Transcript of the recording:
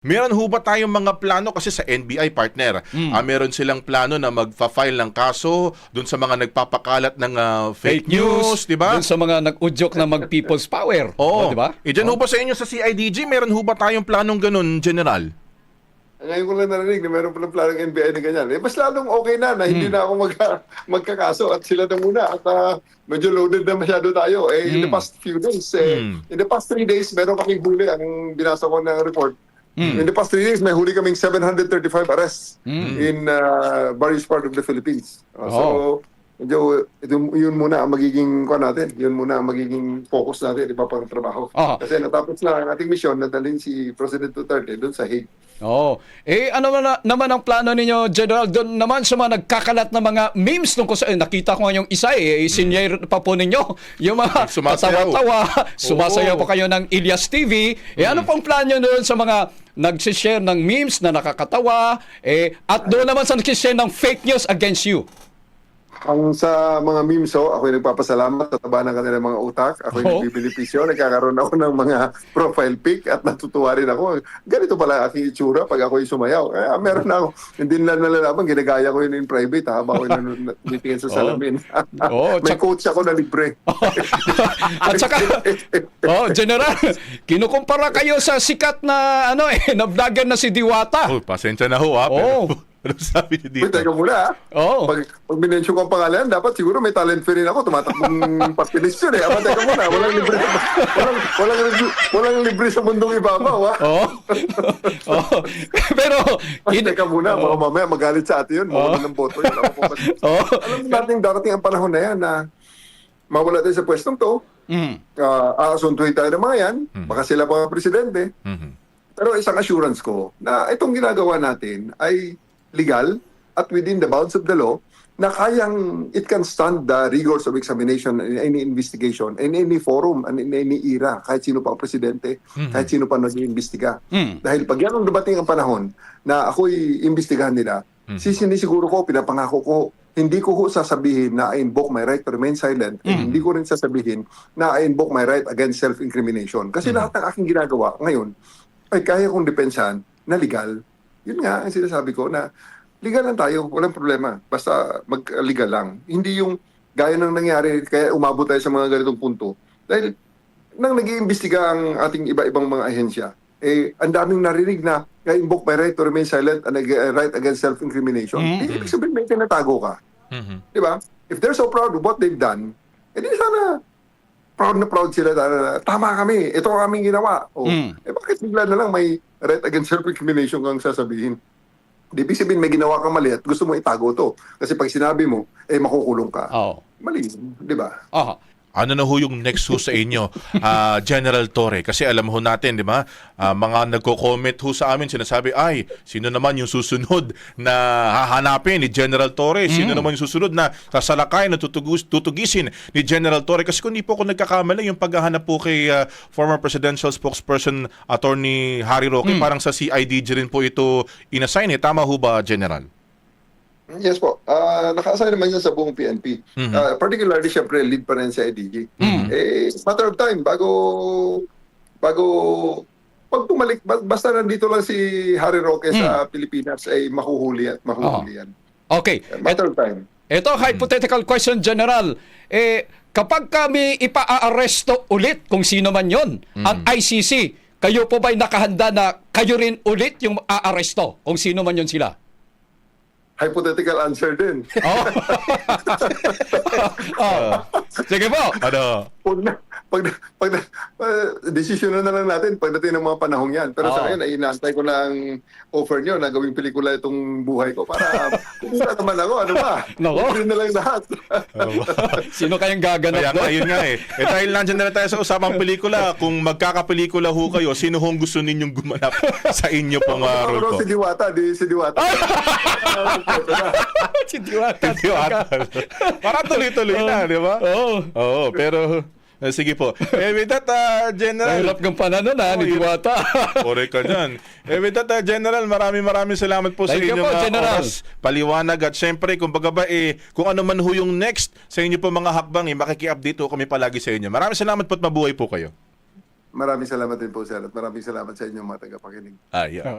Meron ho ba tayong mga plano kasi sa NBI partner? Hmm. Ah, meron silang plano na magfa-file ng kaso dun sa mga nagpapakalat ng ah, fake, Fake news, di ba? Dun sa mga nag-udyok na mag-people's power. Oo, di ba? Eh, dyan ho ba sa inyo sa CIDG, meron ho ba tayong planong ganun, General? Ngayon ko lang narinig na meron palang planong NBI na ganyan. Eh, mas lalong okay na na hindi na ako magka, magkakaso at sila na muna at ah, medyo loaded na masyado tayo. Eh, in the past few days, eh, Mm. in the past three days, meron kaming huli. Ang binasa ko na report. In the past three days, may huli kaming 735 arrests in ah, various part of the Philippines. Ah, So, medyo ito, yun muna ang magiging kuha natin. Yun muna ang magiging focus natin, iba pang trabaho. Aha. Kasi natapos na ang ating mission na dalhin si President Duterte doon sa Hague. Oo. Eh, ano na- naman ang plano ninyo, General, doon naman sa mga nagkakalat na mga memes tungkol sa... Eh, nakita ko nga yung isa eh, sinyer pa po ninyo. Yung mga Sumasayaw. tawa-tawa, sumasayaw pa kayo ng Ilyas TV. Eh, ano pong plano doon sa mga nagsishare ng memes na nakakatawa? Eh, at doon naman sa nagsishare ng fake news against you. Ang sa mga memes, oh, ako'y nagpapasalamat sa taba ng kanilang mga utak. Ako'y Oo. nagbibenepisyo. Nagkakaroon ako ng mga profile pic at natutuwa rin ako. Ganito pala ang aking itsura pag ako'y sumayaw. Eh, meron na ako. Hindi nila nalalaman. Ginagaya ko yun in private ha, habang ako'y nanonood- natitingin sa salamin. Oo, May tsak- coach ako na libre. At saka, oh, General, kinukumpara kayo sa sikat na ano eh, na vlogger na si Diwata. Oh, pasensya na ho, ha? Pero, ano sabi niyo dito? Wait, teka muna. Oo. Pag, pag minensyon ko ang pangalan, dapat siguro may talent fee rin ako. Tumatakbong papilis yun eh. Aba, teka muna. Walang libre, walang, walang, libre- walang libre sa mundong ibabaw ha. Oo. Oo. Pero, Ay, in- teka muna, baka mamaya magalit sa atin yun. Mawala ng boto yun. Oo. Alam natin darating ang panahon na yan na mawala tayo sa pwestong to. Mm. Uh, aasuntuin tayo ng mga yan. Baka sila pa presidente. Mhm. Pero isang assurance ko na itong ginagawa natin ay legal at within the bounds of the law na kayang it can stand the rigors of examination in any investigation in any forum and in any era kahit sino pa ang presidente kahit sino pa nag-iimbestiga. Mm. dahil pag yan ang dumating ang panahon na ako'y imbestigahan nila sisinisiguro ko pinapangako ko hindi ko ho sasabihin na I invoke my right to remain silent and hindi ko rin sasabihin na I invoke my right against self-incrimination. Kasi lahat ng aking ginagawa ngayon ay kaya kong depensahan na legal. Yun nga ang sinasabi ko na legal lang tayo, walang problema. Basta mag-legal lang. Hindi yung gaya ng nangyari, kaya umabot tayo sa mga ganitong punto. Dahil nang nag-iimbestiga ang ating iba-ibang mga ahensya, eh, ang daming narinig na I invoke my right to remain silent and uh, right against self-incrimination. Mhm. Eh, ibig sabihin may tinatago ka. Mhm. Di ba? If they're so proud of what they've done, edi sana proud na proud sila na, tama kami, ito ang aming ginawa. O, Mm. Eh bakit bigla na lang may right against self-incrimination kang sasabihin? Di ibig sabihin may ginawa kang mali at gusto mo itago to. Kasi pag sinabi mo, eh makukulong ka. Oo. Mali, di ba? Aha. Ano na ho yung next ho sa inyo, ah, General Torre? Kasi alam ho natin, di ba, ah, mga nagko-comment ho sa amin, sinasabi, ay, sino naman yung susunod na hahanapin ni General Torre? Sino naman yung susunod na sasalakay na tutugis, tutugisin ni General Torre? Kasi kung di po ako nagkakamali, yung paghahanap po kay ah, former presidential spokesperson Attorney Harry Roque, parang sa CIDG rin po ito inassign. Eh. Tama ho ba, General? Yes po. Ah, naka-assign naman yan sa buong PNP. Mhm. Ah, particularly, syempre, lead pa rin sa IDG. Eh, it's matter of time bago bago pag bumalik, ba- basta nandito lang si Harry Roque sa Pilipinas, ay mahuhuli at mahuhuli yan. Okay. Matter of time. Ito, hypothetical question, General. Eh, kapag kami ipa-aresto ulit, kung sino man yon, ang ICC, kayo po ba'y nakahanda na kayo rin ulit yung aaresto, kung sino man yon sila? Hypothetical answer din. Oh. oh. Sige po. Ano? Pag na, pag, pag, uh, desisyon na lang natin pagdating ng mga panahong yan. Pero sa Oo. ngayon, ay inaantay ko na ang offer nyo na gawing pelikula itong buhay ko para kumita naman ako. Ano ba? Nako. Offer na lang lahat. Sino kayang gaganap Kaya nga, yun nga eh. Eh dahil nandiyan na tayo sa usapang pelikula, kung magkakapelikula ho kayo, sino hong gusto ninyong gumanap sa inyo pong uh, role ko? si Diwata, di si Diwata. si Diwata. Hindi atal. Para tuloy-tuloy na, di ba? Oo. Oo, pero eh, sige po. Eh, with that, uh, General. Mahirap ng panano na ni Oo, Diwata. Correct ka dyan. Eh, with that, uh, General, maraming maraming salamat po sa Thank you inyong po, uh, General. oras, paliwanag at syempre, kung baga ba, eh, kung ano man ho yung next sa inyo po mga hakbang, eh, makiki-update ho kami palagi sa inyo. Maraming salamat po at mabuhay po kayo. Maraming salamat din po, sir. At maraming salamat sa inyong mga tagapakinig. Ah, yeah.